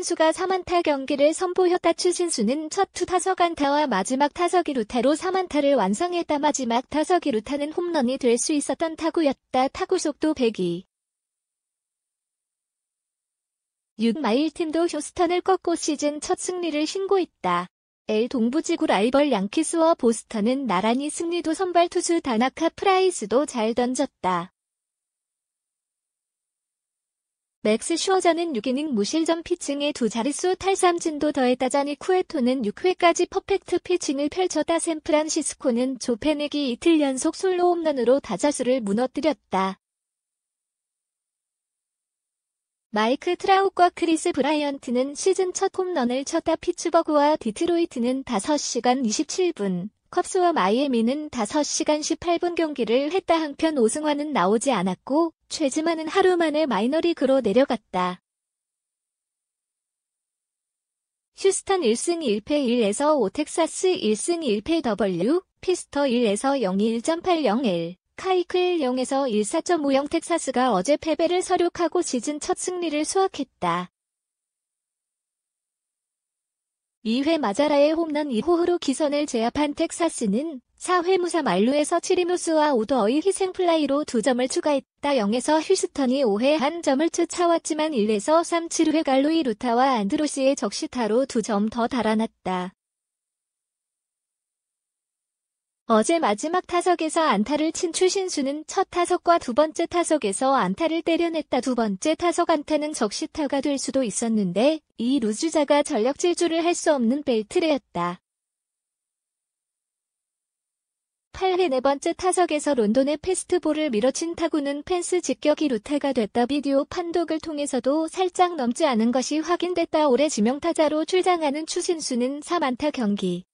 추신수가 3안타 경기를 선보였다. 추신수는 첫 투 타석 안타와 마지막 타석 이 루타로 3안타를 완성했다. 마지막 타석 이 루타는 홈런이 될 수 있었던 타구였다. 타구 속도 102. 6마일 팀도 휴스턴을 꺾고 시즌 첫 승리를 신고했다. L 동부지구 라이벌 양키스와 보스턴은 나란히 승리도 선발 투수 다나카 프라이스도 잘 던졌다. 맥스 슈어저는 6이닝 무실점 피칭에 두 자릿수 탈삼진도 더했다 자니 쿠에토는 6회까지 퍼펙트 피칭을 펼쳤다 샌프란시스코는 조페넥이 이틀 연속 솔로 홈런으로 다자수를 무너뜨렸다. 마이크 트라웃과 크리스 브라이언트는 시즌 첫 홈런을 쳤다 피츠버그와 디트로이트는 5시간 27분, 컵스와 마이애미는 5시간 18분 경기를 했다 한편 오승환은 나오지 않았고 최지만은 하루 만에 마이너리그로 내려갔다. 휴스턴 1승 1패 1에서 5 텍사스 1승 1패 W, 피스터 1에서 0 1.80L, 카이클 0에서 1 4.50 텍사스가 어제 패배를 서륙하고 시즌 첫 승리를 수확했다. 2회 마자라의 홈런 2호로 기선을 제압한 텍사스는 4회 무사 만루에서 치리무스와 오더의 희생플라이로 2점을 추가했다. 0에서 휴스턴이 5회 한 점을 쫓아왔지만 1에서 3 7회 갈로이 루타와 안드로시의 적시타로 2점 더 달아났다. 어제 마지막 타석에서 안타를 친 추신수는 첫 타석과 두 번째 타석에서 안타를 때려냈다. 두 번째 타석 안타는 적시타가 될 수도 있었는데 이 루즈자가 전력 질주를 할 수 없는 벨트레였다. 8회 네 번째 타석에서 론돈의 패스트볼을 밀어친 타구는 펜스 직격이 루타가 됐다. 비디오 판독을 통해서도 살짝 넘지 않은 것이 확인됐다. 올해 지명타자로 출장하는 추신수는 3안타 경기.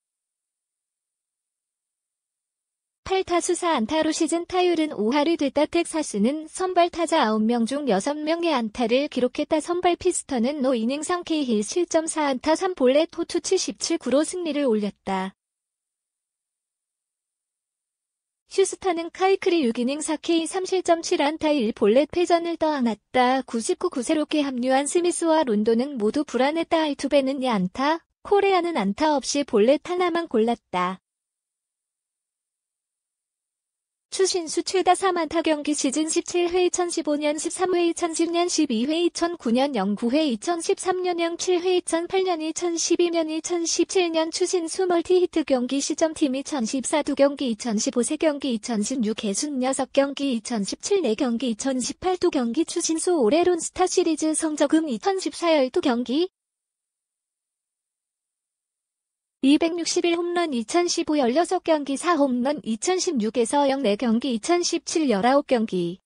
8타수 4안타로 시즌 타율은 5할이 됐다. 텍사스는 선발 타자 9명 중 6명의 안타를 기록했다. 선발 피스턴은 노 이닝상 K힐 7.4안타 3볼넷 호투 77구로 승리를 올렸다. 휴스턴은 카이클이 6이닝 4K 3실점 7안타 1볼넷 패전을 떠안았다. 99-9세롭게 합류한 스미스와 론도는 모두 불안했다. 알투베는 2안타, 코레아는 안타 없이 볼넷 하나만 골랐다. 추신수 최다 4만타 경기 시즌 17회 2015년 13회 2010년 12회 2009년 09회 2013년 07회 2008년 2012년 2017년 추신수 멀티히트 경기 시점팀 2014 2경기 2015 3경기 2016 개순 6경기 2017 4경기 2018 2경기 추신수 올해 론스타 시리즈 성적은 2014 12경기 261 홈런 2015 16경기 4 홈런 2016에서 04경기 2017 19경기.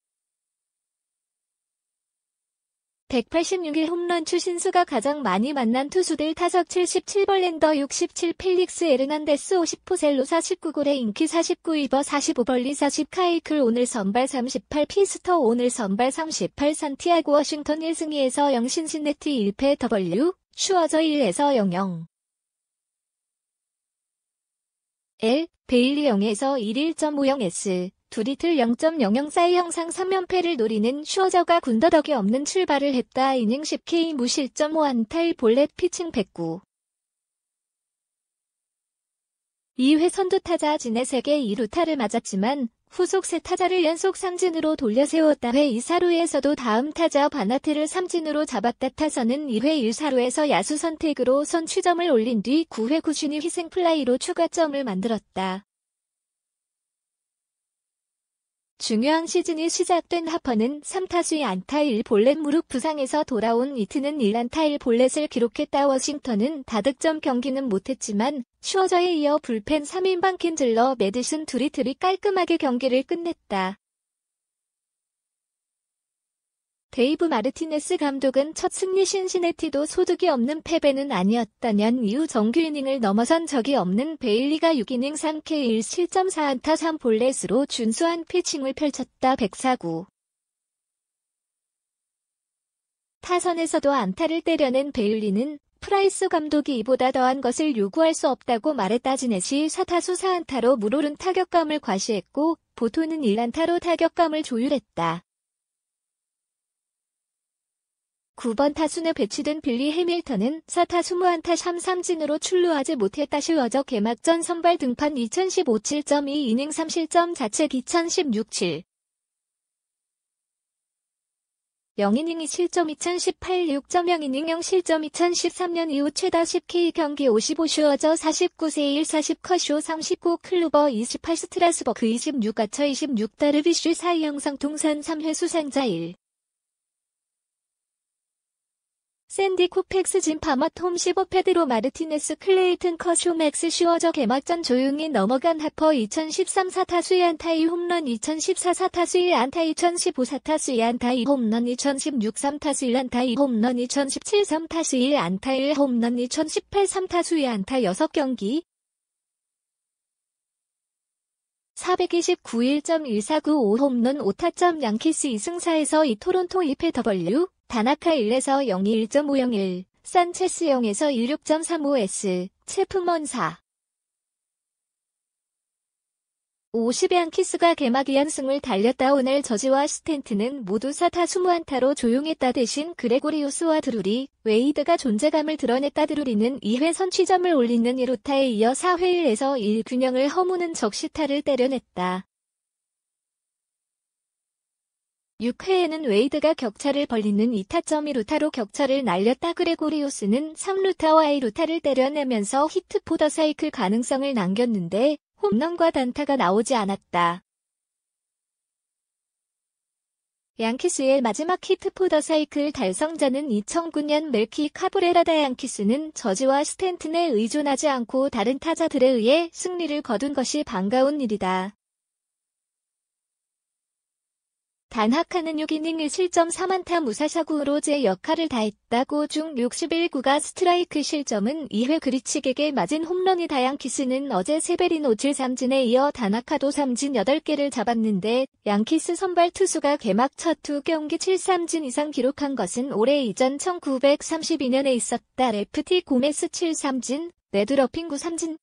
186일 홈런 추신수가 가장 많이 만난 투수들 타석 77번 랜더 67 필릭스 에르난데스 50포 셀로 49골에 인키 49 이버 45 벌리 40 카이클 오늘 선발 38 피스터 오늘 선발 38 산티아고 워싱턴 1승 2에서 0 신신네티 1패 W 슈어저 1에서 00 L, 베일리 0에서 11.50S, 두리틀 0.00 사이 형상 3연패를 노리는 슈어저가 군더더기 없는 출발을 했다. 이닝 10K 무실점 5안타 볼넷 피칭 109. 2회 선두 타자 진해색의 2루타를 맞았지만 후속 세 타자를 연속 삼진으로 돌려 세웠다. 회 2사루에서도 다음 타자 바나트를 삼진으로 잡았다. 타선은 2회 1사루에서 야수 선택으로 선취점을 올린 뒤 9회 구준이 희생플라이로 추가점을 만들었다. 중요한 시즌이 시작된 하퍼는 3타수의 안타 1볼넷 무릎 부상에서 돌아온 이트는 1안타 1볼넷을 기록했다. 워싱턴은 다득점 경기는 못했지만 슈어저에 이어 불펜 3인방 킨즐러 매드슨 두리틀이 깔끔하게 경기를 끝냈다. 데이브 마르티네스 감독은 첫 승리 신시네티도 소득이 없는 패배는 아니었다면 이후 정규 이닝을 넘어선 적이 없는 베일리가 6이닝 3K 1 7.4안타 3볼넷으로 준수한 피칭을 펼쳤다 104구. 타선에서도 안타를 때려낸 베일리는 프라이스 감독이 이보다 더한 것을 요구할 수 없다고 말했다 지넷이 4타수 4안타로 물오른 타격감을 과시했고 보토는 1안타로 타격감을 조율했다. 9번 타순에 배치된 빌리 해밀턴은 4타 20안타 3삼진으로 출루하지 못했다 쉬워져 개막전 선발 등판 2015 7.2 이닝 3실점 자책 2016 7 0이닝이 실점 2018 6.0이닝 0실점 2013년 이후 최다 10K 경기 55 슈어저 49세 1 40 컷쇼 39 클루버 28 스트라스버그 26 가처 26 다르비슈 사이 영상 통산 3회 수상자 1 샌디 코펙스 진 파맛 홈15 페드로 마르티네스 클레이튼 커쇼 맥스 슈어저 개막전 조용히 넘어간 하퍼 2013 4타수의 안타이 홈런 2014 4타수의 안타 2015 4타수의 안타 2 홈런 2016 3타수의 안타 2 홈런 2017 3타수의 안타 1 홈런 2018 3타수의 안타 6경기. 429 1.1495 홈런 5타점 양키스 2승4에서 이 토론토 2패 W 다나카 1에서 02 1.501, 산체스 0에서 16.35S, 체프먼 4. 50양 키스가 개막 2연승을 달렸다 오늘 저지와 스탠트는 모두 4타 20안타로 조용했다 대신 그레고리우스와 드루리, 웨이드가 존재감을 드러냈다 드루리는 2회 선취점을 올리는 1루타에 이어 4회 1에서 1 균형을 허무는 적시타를 때려냈다. 6회에는 웨이드가 격차를 벌리는 2타점 2루타로 격차를 날렸다 그레고리우스는 3루타와 2루타를 때려내면서 히트 포더 사이클 가능성을 남겼는데 홈런과 단타가 나오지 않았다. 양키스의 마지막 히트 포더 사이클 달성자는 2009년 멜키 카브레라다 양키스는 저지와 스탠튼에 의존하지 않고 다른 타자들에 의해 승리를 거둔 것이 반가운 일이다. 단하카는 6이닝 1실점 4만타 무사사구로 제 역할을 다했다고 중 61구가 스트라이크 실점은 2회 그리치객에 맞은 홈런이 다양키스는 어제 세베리노 7삼진에 이어 단하카도 삼진 8개를 잡았는데 양키스 선발 투수가 개막 첫 두 경기 7삼진 이상 기록한 것은 올해 이전 1932년에 있었다. 레프티 고메스 7삼진, 레드러핑 9삼진,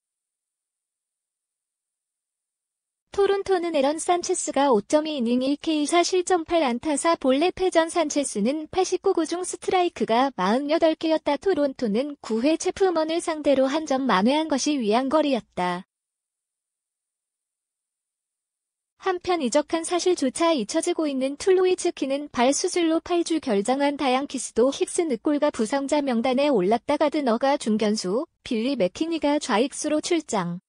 토론토는 에런 산체스가 5.2이닝 1K4 실점 8안타사 볼레 패전 산체스는 89구 중 스트라이크가 48개였다. 토론토는 9회 체프먼을 상대로 한 점 만회한 것이 위안거리였다. 한편 이적한 사실조차 잊혀지고 있는 툴로이츠키는 발 수술로 8주 결정한 다양키스도 힙스 늑골과 부상자 명단에 올랐다 가드너가 중견수, 빌리 맥키니가 좌익수로 출장.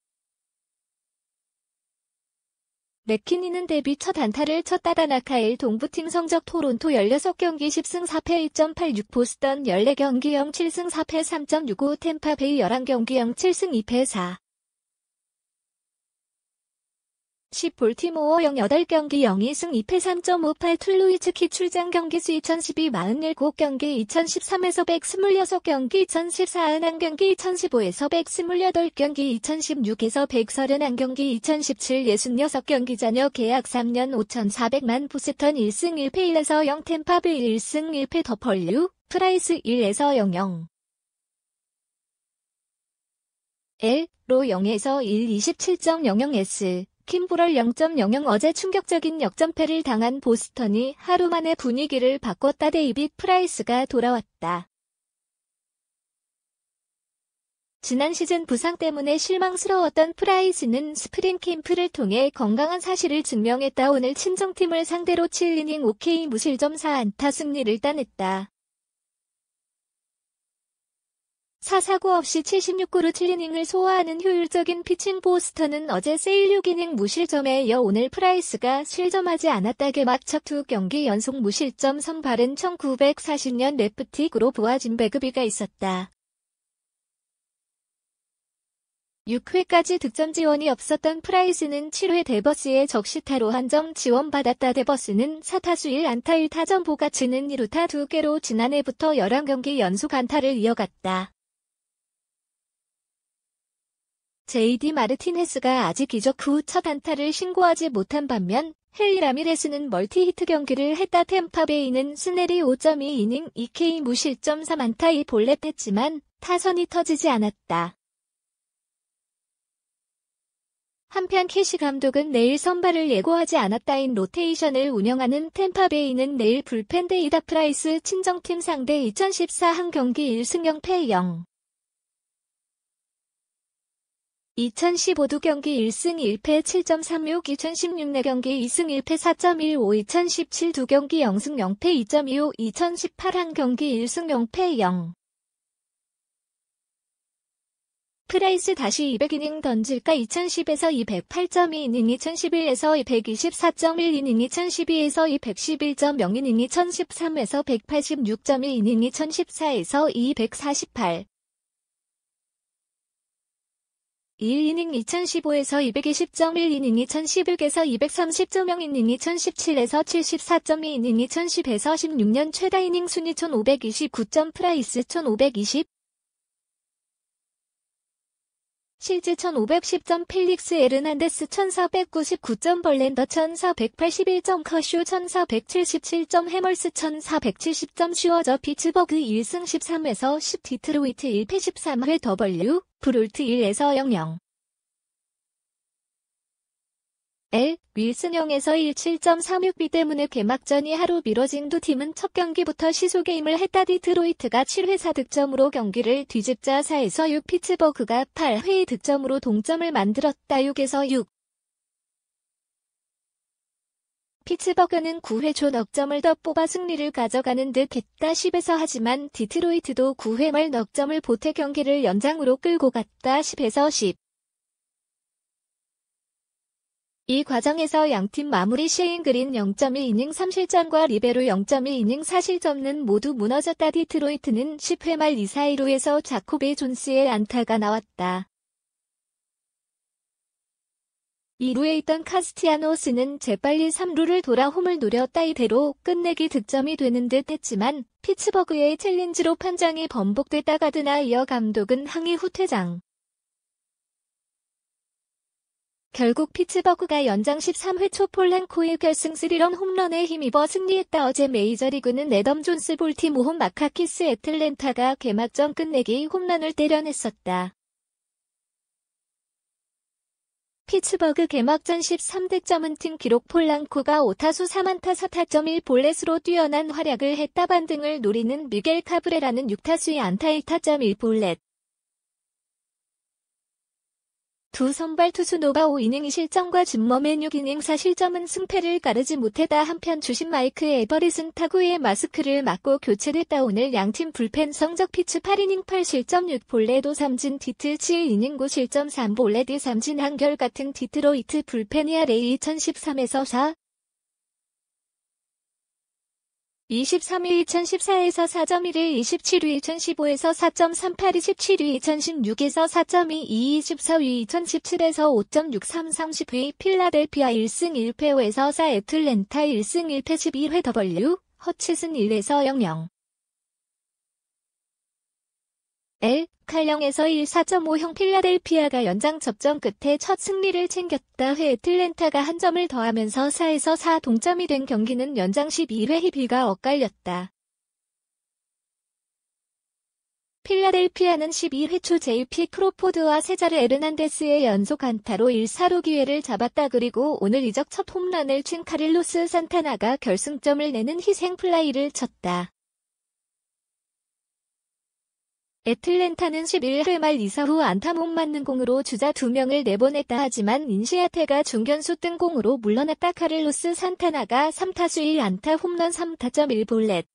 맥키니는 데뷔 첫 안타를 쳤다 다나카일 동부팀 성적 토론토 16경기 10승 4패 1.86 보스턴 14경기 0 7승 4패 3.65 템파베이 11경기 0 7승 2패 4 10 볼티모어 0 8경기 0-2승 2패 3.58 툴루이츠키 출장 경기 수 2012 47경기 2013에서 126경기 2014 1경기 2015에서 128경기 2016에서 131경기 2017 66경기 자녀 계약 3년 5,400만 보스턴 1승 1패 1에서 0 템파빌 1승 1패 더펄류 프라이스 1에서 00 L 로 0에서 1 27.00S 킴브럴 0.00 어제 충격적인 역전패를 당한 보스턴이 하루 만에 분위기를 바꿨다 데이빗 프라이스가 돌아왔다. 지난 시즌 부상 때문에 실망스러웠던 프라이스는 스프링 캠프를 통해 건강한 사실을 증명했다. 오늘 친정팀을 상대로 7이닝 OK 무실점 4안타 승리를 따냈다. 사사구 없이 76구로 7이닝을 소화하는 효율적인 피칭 보스턴은 어제 세일 6이닝 무실점에 이어 오늘 프라이스가 실점하지 않았다 개막 첫두 경기 연속 무실점 선발은 1940년 레프티 그로브와 진배급이가 있었다. 6회까지 득점 지원이 없었던 프라이스는 7회 데버스의 적시타로 한점 지원받았다. 데버스는 4타수 1안타 1타점 보가치는 2루타 2개로 지난해부터 11경기 연속 안타를 이어갔다. JD 마르티네스가 아직 기적 후 첫 안타를 신고하지 못한 반면 헬리 라미레스는 멀티히트 경기를 했다 템파베이는 스네리 5.2이닝 2K 무실점 3안타 2볼렛 했지만 타선이 터지지 않았다. 한편 캐시 감독은 내일 선발을 예고하지 않았다인 로테이션을 운영하는 템파베이는 내일 불펜 데이다 프라이스 친정팀 상대 2014 한 경기 1승 0패 0. 2015두 경기 1승 1패 7.36 2016 4경기 2승 1패 4.15 2017두 경기 0승 0패 2.25 2018 한 경기 1승 0패 0 프라이스 다시 200이닝 던질까? 2010에서 208.2이닝 2011에서 224.1이닝 2012에서 211.0이닝 2013에서 186.1이닝 2014에서 248 1이닝 2015에서 220.1이닝 2016에서 230.0이닝 2017에서 74.2이닝 2010에서 16년 최다 이닝 순위 1529점 프라이스 1520 실제 1510점 필릭스 에르난데스 1499점 벌렌더 1481점 커쇼 1477점 해멀스 1470점 슈어저 피츠버그 1승 13에서 10 디트로이트 1패 13회 더블유 브롤트 1에서 00 L. 윌슨형에서 17.36B 때문에 개막전이 하루 미뤄진 두 팀은 첫 경기부터 시소게임을 했다. 디트로이트가 7회 4득점으로 경기를 뒤집자 4에서 6 피츠버그가 8회 득점으로 동점을 만들었다. 6에서 6 피츠버그는 9회 초 넉점을 더 뽑아 승리를 가져가는 듯 했다. 10에서 하지만 디트로이트도 9회 말 넉점을 보태 경기를 연장으로 끌고 갔다. 10에서 10 이 과정에서 양팀 마무리 셰인 그린 0.1이닝 3실점과 리베로 0.1이닝 4실점은 모두 무너졌다 디트로이트는 10회 말 2사이로에서 자코베 존스의 안타가 나왔다. 이루에 있던 카스티아노스는 재빨리 3루를 돌아 홈을 노렸다 이대로 끝내기 득점이 되는 듯 했지만 피츠버그의 챌린지로 판정이 번복됐다 가 드나 이어 감독은 항의 후퇴장. 결국 피츠버그가 연장 13회 초 폴란코의 결승 3런 홈런에 힘입어 승리했다. 어제 메이저리그는 애덤 존스 볼티모홈 마카키스 애틀랜타가 개막전 끝내기 홈런을 때려냈었다. 피츠버그 개막전 13득점은 팀 기록 폴란코가 5타수 3안타 4타점 1볼넷으로 뛰어난 활약을 했다 반등을 노리는 미겔 카브레라는 6타수의 안타 1타점 1볼넷. 두 선발 투수 노바 5이닝 실점과 준머맨 6이닝 4실점은 승패를 가르지 못했다. 한편 주심 마이크 에버릿은 타구의 마스크를 맞고 교체됐다. 오늘 양팀 불펜 성적 피츠 8이닝 8실점 6볼레도 삼진 디트 7이닝 9실점 3볼레드 삼진 한결 같은 디트로이트 불펜이야 레이 2013에서 4 23위 2014에서 4.1위 27위 2015에서 4.38 27위 2016에서 4.22 24위 2017에서 5.63 30위 필라델피아 1승 1패 5에서 4 애틀랜타 1승 1패 12회 W 허치슨 1에서 00 L 칼령에서 1-4.5형 필라델피아가 연장 접전 끝에 첫 승리를 챙겼다. 회 애틀랜타가 한 점을 더하면서 4에서 4 동점이 된 경기는 연장 12회 히비가 엇갈렸다. 필라델피아는 12회 초 JP 크로포드와 세자르 에르난데스의 연속 안타로 1사루 기회를 잡았다. 그리고 오늘 이적 첫 홈런을 친 카릴로스 산타나가 결승점을 내는 희생 플라이를 쳤다. 애틀랜타는 11회 말 이사 후 안타 못 맞는 공으로 주자 2명을 내보냈다 하지만 인시아테가 중견수 뜬 공으로 물러났다 카를로스 산타나가 3타수 1안타 홈런 3타점 1볼넷.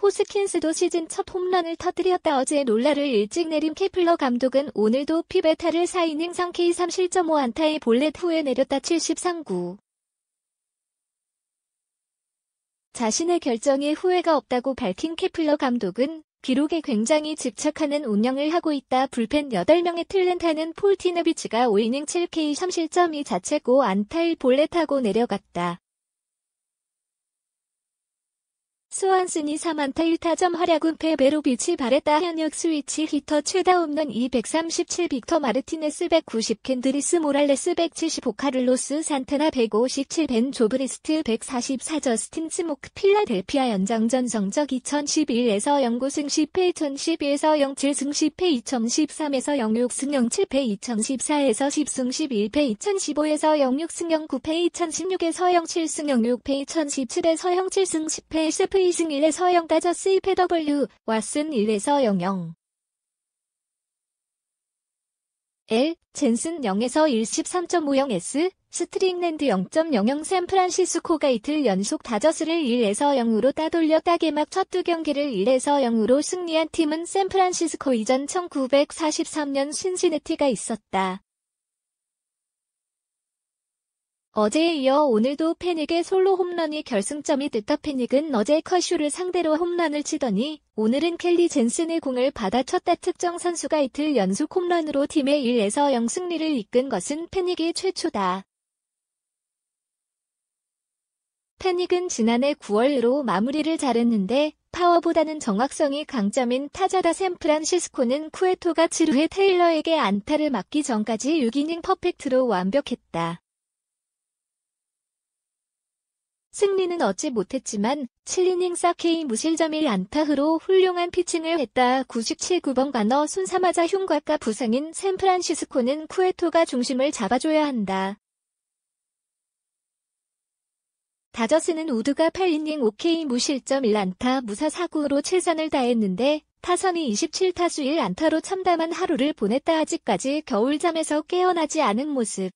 호스킨스도 시즌 첫 홈런을 터뜨렸다. 어제 놀라를 일찍 내린 케플러 감독은 오늘도 피베타를 4이닝 상케이 3실점5안타의 볼넷 후에 내렸다 73구 자신의 결정에 후회가 없다고 밝힌 케플러 감독은 기록에 굉장히 집착하는 운영을 하고 있다. 불펜 8명의 틀렌타는 폴티네비치가 5이닝 7K 3실점이 자체고 안타일 볼넷하고 내려갔다. 스완슨이 3안타 1타점 활약 은 패배로 빛이 발했다. 현역 스위치 히터 최다 홈런 237 빅터 마르티네스 190 캔드리스 모랄레스 175 카를로스 산타나 157 벤 조브리스트 144 저스틴 스모크 필라델피아 연장전 성적 2011에서 0구승 10패 2012에서 07승 10패 2013에서 06승 07패 2014에서 10승 11패 2015에서 06승 09패 2016에서 07승 06패 2017에서 07승 10패 SF 2승 1에서 0 다저스 1패 W 왓슨 1에서 00 L 젠슨 0에서 1 13.50 S 스트링랜드 0.00 샌프란시스코가 이틀 연속 다저스를 1에서 0으로 따돌려 따개막 첫 두 경기를 1에서 0으로 승리한 팀은 샌프란시스코 이전 1943년 신시내티가 있었다. 어제에 이어 오늘도 패닉의 솔로 홈런이 결승점이 됐다. 패닉은 어제 커슈를 상대로 홈런을 치더니 오늘은 켈리 젠슨의 공을 받아쳤다. 특정 선수가 이틀 연속 홈런으로 팀의 1에서 0 승리를 이끈 것은 패닉이 최초다. 패닉은 지난해 9월로 마무리를 잘했는데 파워보다는 정확성이 강점인 타자다 샌프란시스코는 쿠에토가 7회 테일러에게 안타를 맞기 전까지 6이닝 퍼펙트로 완벽했다. 승리는 얻지 못했지만 7이닝 사케이 무실점 1안타흐로 훌륭한 피칭을 했다. 97 9번 가너 순사마자 흉곽과 부상인 샌프란시스코는 쿠에토가 중심을 잡아줘야 한다. 다저스는 우드가 8이닝 OK 무실점 1안타 무사 사구로 최선을 다했는데 타선이 27타수 1안타로 참담한 하루를 보냈다 아직까지 겨울잠에서 깨어나지 않은 모습.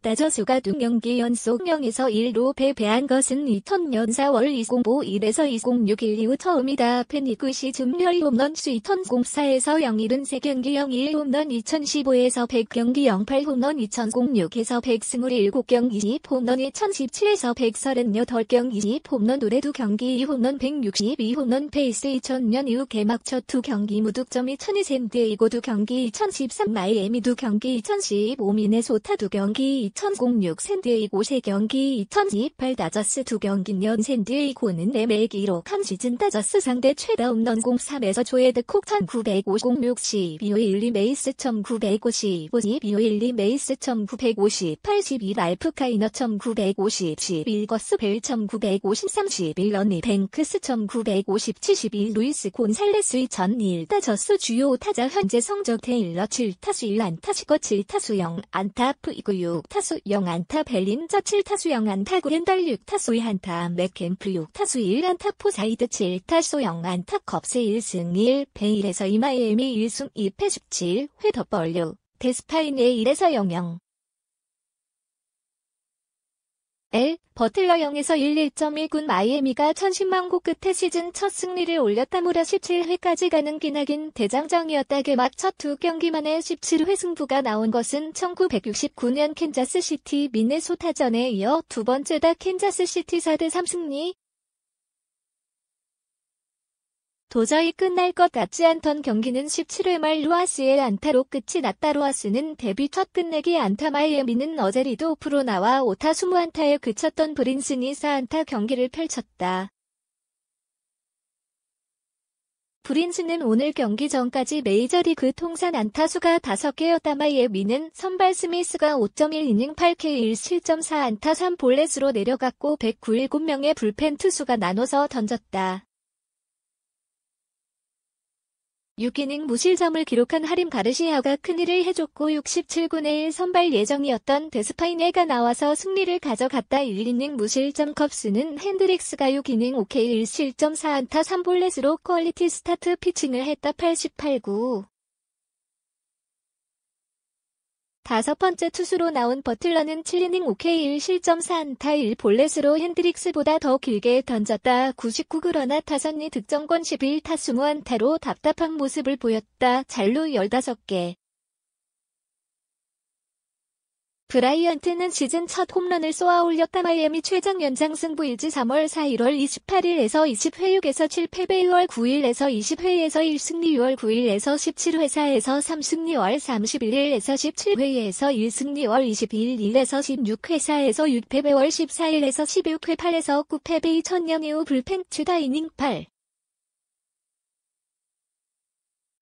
다저수가 두 경기 연속 0에서 1로 패배한 것은 2000년 4월 2051에서 2061 이후 처음이다. 페니쿠시 줌렬 홈런 수 2004에서 01은 3경기 01 홈런 2015에서 100경기 08 홈런 2006에서 127경기 20 홈런 2017에서 138경기 20 홈런 노래 두 경기 2 홈런 162 홈런 페이스 2000년 이후 개막 첫두 경기 무득점 2002 이고 두 경기 2013 마이애미 두 경기 2015 미네소타 두 경기 2006 샌디에이고 3경기 2028 다저스 2경기 년 샌디에이고는 내매 기록 한 시즌 다저스 상대 최다 홈런 03에서 조에드 콕1950 62 12 메이스 1955 12 메이스 1950 82 랄프 카이너 1950 11 거스 벨 1953 11 러니 뱅크스 1950 71 루이스 곤살레스 2001 다저스 주요 타자 현재 성적 테일러 7타수 1안타 시거 7타수 0 안타 프이고 6타 수 0안타 벨린저 7타수 0안타 구렌달 6타수 2안타 맥캠프 6타수 1안타 포사이드 7타수 0안타 컵스 1승 1 베일에서 이마이애미 1승 2패 17회 덧벌류. 데스파인의 1에서 00 L. 버틀러 0에서 1 1.1군 마이애미가 1010만 고 끝에 시즌 첫 승리를 올렸다 무려 17회까지 가는 기나긴 대장정이었다 개막 첫 두 경기 만에 17회 승부가 나온 것은 1969년 캔자스시티 미네소타전에 이어 두 번째다 캔자스시티 4대 3 승리 도저히 끝날 것 같지 않던 경기는 17회 말 루아스의 안타로 끝이 났다. 루아스는 데뷔 첫 끝내기 안타 마이애미는 어제 리드오프로 나와 5타 20안타에 그쳤던 브린슨이 4안타 경기를 펼쳤다. 브린슨은 오늘 경기 전까지 메이저리그 통산 안타수가 5개였다. 마이애미는 선발 스미스가 5.1이닝 8K 1실점 4안타 3볼넷으로 내려갔고 197명의 불펜 투수가 나눠서 던졌다. 6이닝 무실점을 기록한 하림 가르시아가 큰일을 해줬고 67분의 1 선발 예정이었던 데스파이네가 나와서 승리를 가져갔다. 1이닝 무실점 컵스는 핸드릭스가 6이닝 OK 1실점 4안타 3볼넷으로 퀄리티 스타트 피칭을 했다. 88구 다섯 번째 투수로 나온 버틀러는 7이닝 OK 1실점 4안타 1볼넷으로 핸드릭스보다 더 길게 던졌다. 99 그러나 타선이 득점권 11타수 무안타로 답답한 모습을 보였다. 잘루 15개. 브라이언트는 시즌 첫 홈런을 쏘아 올렸다. 마이애미 최장 연장 승부 일지 3월 4 1월 28일에서 20회 6에서 7패배 6월 9일에서 20회에서 1승리 6월 9일에서 17회사에서 3승리 월 31일에서 17회에서 1승리 월 22일 1에서 16회사에서 6패배 월 14일에서 16회 8에서 9패배 2000년 이후 불펜 추다 이닝 8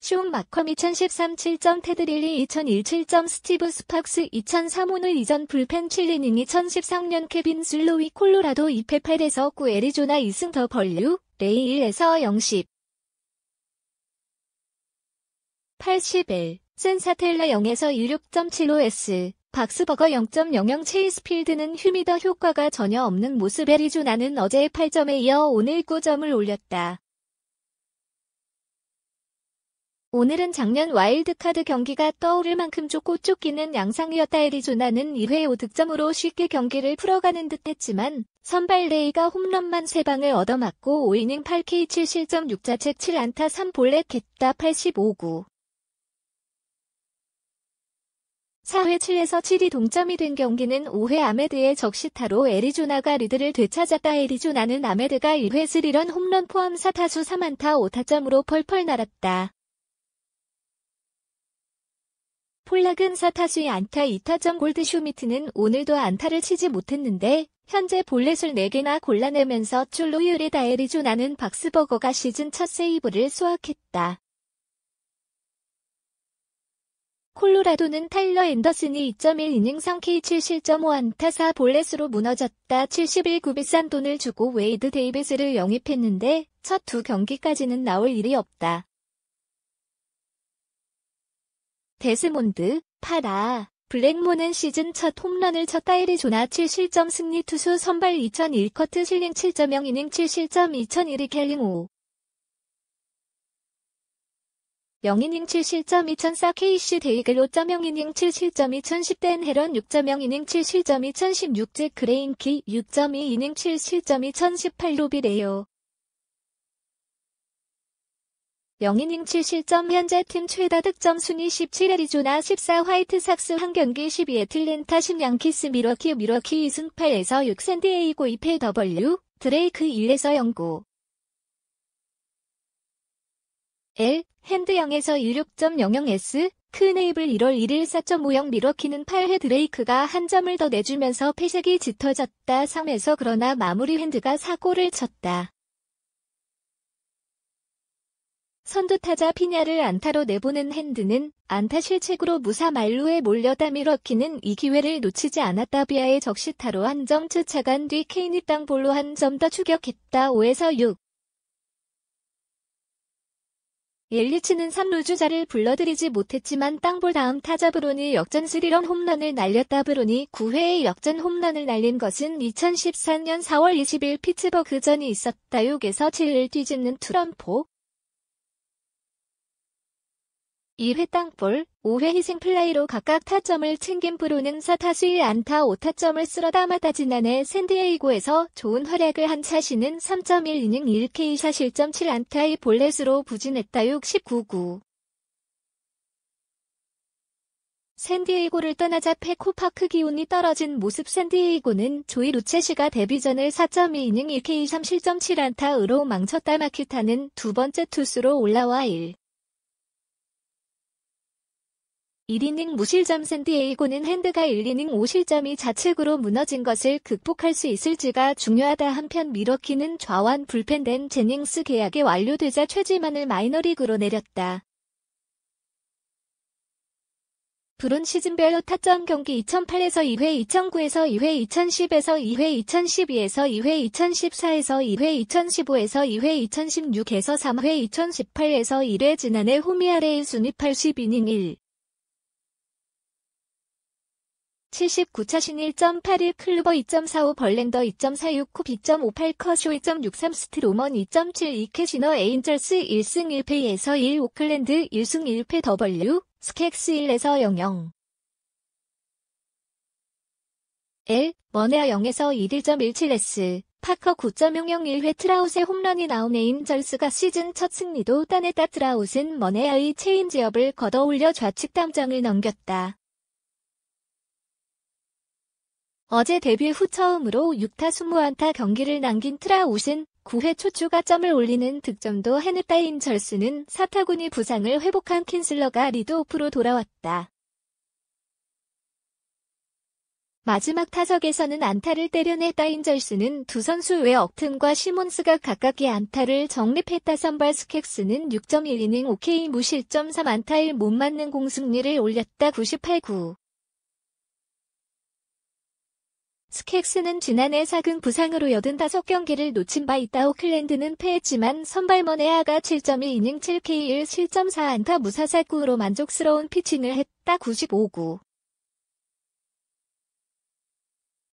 숀 마컴 2013 7점 테드릴리 2001 7점 스티브 스팍스 2003 오늘 이전 불펜 7이닝 2013년 케빈 슬로위 콜로라도 2패 8에서 9 애리조나 2승 더 벌류 레이 1에서 0십. 81 센사텔라 0에서 26.75S 박스버거 0.00 체이스필드는 휴미더 효과가 전혀 없는 모습. 애리조나는 어제 8점에 이어 오늘 9점을 올렸다. 오늘은 작년 와일드카드 경기가 떠오를 만큼 쫓고 쫓기는 양상이었다 애리조나는 2회 5득점으로 쉽게 경기를 풀어가는 듯 했지만 선발 레이가 홈런만 3방을 얻어맞고 5이닝 8K 7 실점 6자책 7안타 3볼넷 겠다 85구 4회 7에서 7이 동점이 된 경기는 5회 아메드의 적시타로 애리조나가 리드를 되찾았다 애리조나는 아메드가 1회 3런 홈런 포함 4타수 3안타 5타점으로 펄펄 날았다. 폴락은 4타수의 안타 2타점 골드 슈미트는 오늘도 안타를 치지 못했는데 현재 볼넷을 4개나 골라내면서 출루율이 다에리조나는 박스버거가 시즌 첫 세이브를 수확했다. 콜로라도는 타일러 앤더슨이 2.1이닝 3K 7 실점5 안타 4 볼넷으로 무너졌다. 71구 비싼 돈을 주고 웨이드 데이비스를 영입했는데 첫 두 경기까지는 나올 일이 없다. 데스몬드, 파라, 블랙몬은 시즌 첫 홈런을 쳤다 에리조나 7실점 승리 투수 선발 2001 커트 실링 7.0 이닝 7실점 2001이 캘링 5. 0이닝 7실점 2004 KC 데이글 5.0 이닝 7실점 2010 댄 헤런 6.0 이닝 7실점 2016 잭 그레인키 6.2 이닝 7실점 2018 로비레요. 0이닝 7실점 현재 팀 최다 득점 순위 17 애리조나 14 화이트삭스 한 경기 12 애틀랜타 10 양키스 미러키 미러키 2승 8에서 6 샌디에이고 2패 W 드레이크 1에서 0구 L 핸드 0에서 26.00S 크네이블 1월 1일 4.50 미러키는 8회 드레이크가 한 점을 더 내주면서 패색이 짙어졌다 3에서 그러나 마무리 핸드가 4골을 쳤다. 선두타자 피냐를 안타로 내보낸 핸드는 안타 실책으로 무사 말루에 몰려다 미러키는 이 기회를 놓치지 않았다 비아의 적시타로 한점 쫓아간 뒤 케인이 땅볼로 한 점 더 추격했다. 5에서 6 옐리치는 3루 주자를 불러들이지 못했지만 땅볼 다음 타자 브론이 역전 스리런 홈런을 날렸다. 브론이 9회에 역전 홈런을 날린 것은 2014년 4월 20일 피츠버그 전이 있었다. 6에서 7을 뒤집는 투런포 2회 땅볼, 5회 희생 플라이로 각각 타점을 챙긴 브로는 4타수 1안타 5타점을 쓸어담았다 지난해 샌디에이고에서 좋은 활약을 한 차시는 3.1이닝 1K 샷실점 7안타의 볼넷으로 부진했다 69구. 샌디에이고를 떠나자 페코파크 기온이 떨어진 모습 샌디에이고는 조이 루체시가 데뷔전을 4.2이닝 1K 3실점 7안타으로 망쳤다 마키타는 두 번째 투수로 올라와 1. 1이닝 무실점 샌디에이고는 핸드가 1이닝 5실점이 자책으로 무너진 것을 극복할 수 있을지가 중요하다 한편 미러키는 좌완 불펜된 제닝스 계약이 완료되자 최지만을 마이너리그로 내렸다. 브론 시즌별로 타점 경기 2008에서 2회 2009에서 2회 2010에서 2회 2012에서 2회 2014에서 2회 2015에서 2회 2016에서 3회 2018에서 1회 지난해 호미아레의 순위 80이닝 1. 79차 신 1.81 클루버 2.45 벌렌더 2.46코2.58 커쇼 2.63 스트로먼 2.72 캐시너 에인절스 1승 1패에서 1 오클랜드 1승 1패 더블유 스캑스 1에서 00 L 머네아 0에서 1.17S 파커 9.001회 트라웃의 홈런이 나온 에인절스가 시즌 첫 승리도 따냈다 트라웃은 머네아의 체인지업을 걷어올려 좌측 담장을 넘겼다. 어제 데뷔 후 처음으로 6타 20안타 경기를 남긴 트라웃은 9회 초 추가 점을 올리는 득점도 해냈다 인절스는 사타구니 부상을 회복한 킨슬러가 리드오프로 돌아왔다. 마지막 타석에서는 안타를 때려냈다 인절스는 두 선수 외 억튼과 시몬스가 각각의 안타를 정립했다 선발 스켑스는 6.1이닝 OK 무실점 3안타를 못 맞는 공승리를 올렸다 98구. 스켑스는 지난해 사근 부상으로 85경기를 놓친 바 있다 오클랜드는 패했지만 선발 머네아가 7.1이닝 7K1 7.4안타 무사살구로 만족스러운 피칭을 했다 95구.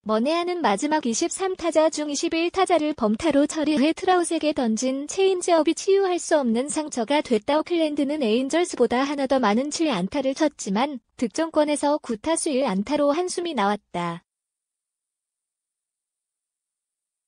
머네아는 마지막 23타자 중 21타자를 범타로 처리해 트라우스에게 던진 체인지업이 치유할 수 없는 상처가 됐다. 오클랜드는 에인절스보다 하나 더 많은 7안타를 쳤지만 득점권에서 9타수 1안타로 한숨이 나왔다.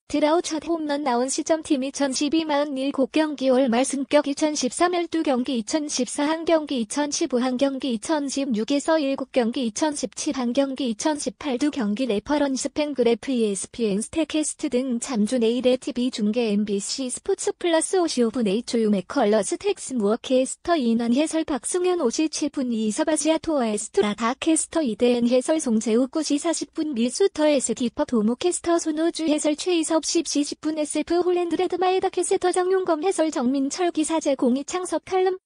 드라우 첫 홈런 나온 시점 팀이 2012 47경기 올 말 승격 2013 12경기 2014 1경기 2015 1경기 2016에서 7경기 2017 1경기 2018 2경기 레퍼런스 팬그래프 ESPN 스테캐스트 등 잠주 내일의 TV 중계 MBC 스포츠 플러스 오시오브 네이초유 맥컬러스 텍스 무어 캐스터 이난 해설 박승현 57분 이서바지아 토어 에스트라 다 캐스터 이대은 해설 송재우 9시 40분 미수터 에스 디퍼 도모 캐스터 손호주 해설 최이섭 10시 10분 SF 홀랜드 레드마에다 캐스터 정용검 해설 정민철 기사제 공이 창석 칼럼